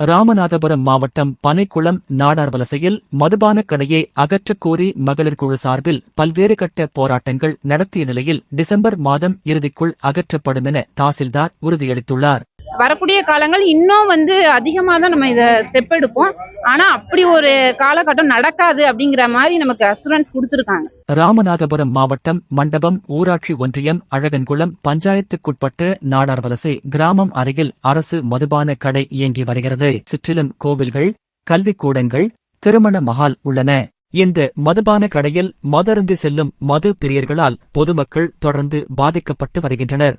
ராமநாதபுரம் மாவட்டம் பனைக்குளம் நாடார் வலசையில் மதுபான கடையை அகற்றக்கோரி மகளிர் குழு சார்பில் பல்வேறு கட்ட போராட்டங்கள் நடத்திய நிலையில் டிசம்பர் மாதம் இறுதிக்குள் அகற்றப்படும் என தாசில்தார் உறுதியளித்துள்ளார். வரக்கூடிய காலங்கள் இன்னும் வந்து அதிகமாக தான் நம்ம இதை ஸ்டெப் எடுப்போம். ஆனால் அப்படி ஒரு காலகட்டம் நடக்காது அப்படிங்கிற மாதிரி நமக்கு அசூரன்ஸ் கொடுத்துருக்காங்க. ராமநாதபுரம் மாவட்டம் மண்டபம் ஊராட்சி ஒன்றியம் அழகன்குளம் பஞ்சாயத்துக்குட்பட்டு நாடார்வலசை கிராமம் அருகில் அரசு மதுபான கடை இயங்கி வருகிறது. சுற்றிலும் கோவில்கள் கல்விக்கூடங்கள் திருமண மஹால் உள்ளன. இந்த மதுபான கடையில் மதருந்து செல்லும் மது பிரியர்களால் பொதுமக்கள் தொடர்ந்து பாதிக்கப்பட்டு வருகின்றனர்.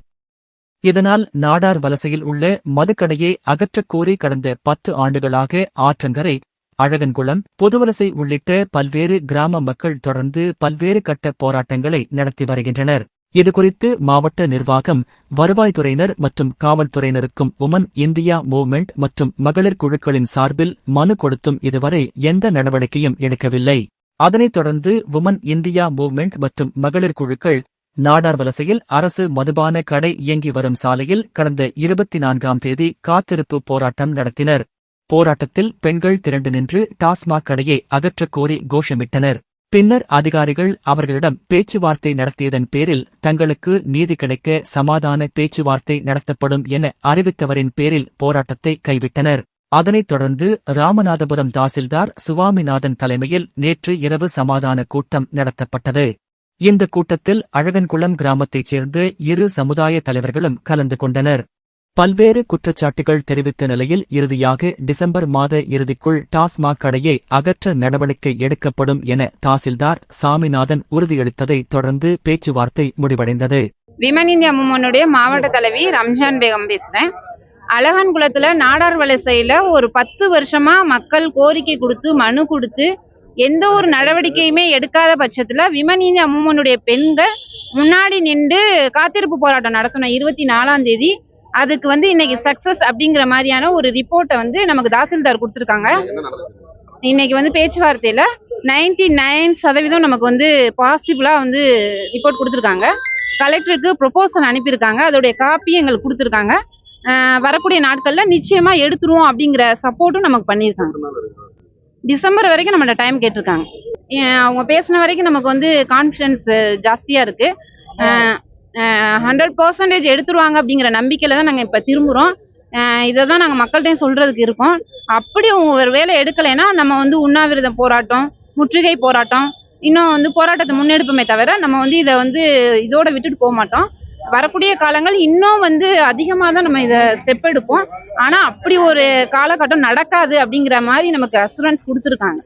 இதனால் நாடார் வலசையில் உள்ள மதுக்கடையை அகற்றக் கோரி கடந்த பத்து ஆண்டுகளாக ஆற்றங்கரை அழகன்குளம் புதுவலசை உள்ளிட்ட பல்வேறு கிராம மக்கள் தொடர்ந்து பல்வேறு கட்ட போராட்டங்களை நடத்தி வருகின்றனர். இதுகுறித்து மாவட்ட நிர்வாகம் வருவாய்த்துறையினர் மற்றும் காவல்துறையினருக்கும் உமன் இந்தியா மூவ்மெண்ட் மற்றும் மகளிர் குழுக்களின் சார்பில் மனு கொடுத்தும் இதுவரை எந்த நடவடிக்கையும் எடுக்கவில்லை. அதனைத் தொடர்ந்து உமன் இந்தியா மூவ்மெண்ட் மற்றும் மகளிர் குழுக்கள் நாடார் வலசையில் அரசு மதுபான கடை இயங்கி வரும் சாலையில் கடந்த இருபத்தி நான்காம் தேதி காத்திருப்பு போராட்டம் நடத்தினர். போராட்டத்தில் பெண்கள் திரண்டு நின்று டாஸ்மாக் கடையை அகற்றக் கோரி கோஷமிட்டனர். பின்னர் அதிகாரிகள் அவர்களிடம் பேச்சுவார்த்தை நடத்தியதன் பேரில் தங்களுக்கு நீதி கிடைக்க சமாதான பேச்சுவார்த்தை நடத்தப்படும் என அறிவித்தவரின் பேரில் போராட்டத்தை கைவிட்டனர். அதனைத் தொடர்ந்து ராமநாதபுரம் தாசில்தார் சுவாமிநாதன் தலைமையில் நேற்று இரவு சமாதான கூட்டம் நடத்தப்பட்டது. இந்த கூட்டத்தில் அழகன்குளம் கிராமத்தைச் சேர்ந்த இரு சமுதாய தலைவர்களும் கலந்து கொண்டனர். பல்வேறு குற்றச்சாட்டுகள் தெரிவித்த நிலையில் இறுதியாக டிசம்பர் மாத இறுதிக்குள் டாஸ்மாக் கடையை அகற்ற நடவடிக்கை எடுக்கப்படும் என தாசில்தார் சாமிநாதன் உறுதியளித்ததை தொடர்ந்து பேச்சுவார்த்தை முடிவடைந்தது. விமன் இந்தியா மும்மனுடைய மாவட்ட தலைவி ரம்ஜான் பேகம் பேசுறேன். அழகன்குளத்துல நாடார் வலசையில் ஒரு பத்து வருஷமா மக்கள் கோரிக்கை கொடுத்து மனு கொடுத்து எந்த ஒரு நடவடிக்கையுமே எடுக்காத பட்சத்தில் விமன் இந்தியா மூமென்னுடைய பெண்கள் முன்னாடி நின்று காத்திருப்பு போராட்டம் நடத்தணும் இருபத்தி நாலாம் தேதி. அதுக்கு வந்து இன்னைக்கு சக்சஸ் அப்படிங்கிற மாதிரியான ஒரு ரிப்போர்ட்டை வந்து நமக்கு தாசில்தார் கொடுத்துருக்காங்க. இன்னைக்கு வந்து பேச்சுவார்த்தையில் நைன்டி நைன் சதவீதம் நமக்கு வந்து பாசிபிளாக வந்து ரிப்போர்ட் கொடுத்துருக்காங்க. கலெக்டருக்கு ப்ரொபோசல் அனுப்பியிருக்காங்க. அதோடைய காப்பி எங்களுக்கு கொடுத்துருக்காங்க வரக்கூடிய நாட்களில் நிச்சயமாக எடுத்துருவோம் அப்படிங்கிற சப்போர்ட்டும் நமக்கு பண்ணியிருக்காங்க. டிசம்பர் வரைக்கும் நம்மள்ட்ட டைம் கேட்டிருக்காங்க. அவங்க பேசின வரைக்கும் நமக்கு வந்து கான்ஃபிடன்ஸ் ஜாஸ்தியாக இருக்குது ஹண்ட்ரட் பர்சன்டேஜ் எடுத்துருவாங்க அப்படிங்கிற நம்பிக்கையில் தான் நாங்கள் இப்போ திரும்புகிறோம் இதை தான் நாங்கள் மக்கள்கிட்டையும் சொல்கிறதுக்கு இருக்கோம். அப்படி ஒரு வேலை எடுக்கலைன்னா நம்ம வந்து உண்ணாவிரதம் போராட்டம் முற்றுகை போராட்டம் இன்னும் வந்து போராட்டத்தை முன்னெடுப்போமே தவிர நம்ம வந்து இதை வந்து இதோட விட்டுட்டு போக மாட்டோம். வரக்கூடிய காலங்கள் இன்னும் வந்து அதிகமாக தான் நம்ம இதை ஸ்டெப் எடுப்போம். ஆனால் அப்படி ஒரு காலகட்டம் நடக்காது அப்படிங்கிற மாதிரி நமக்கு அசூரன்ஸ் கொடுத்துருக்காங்க.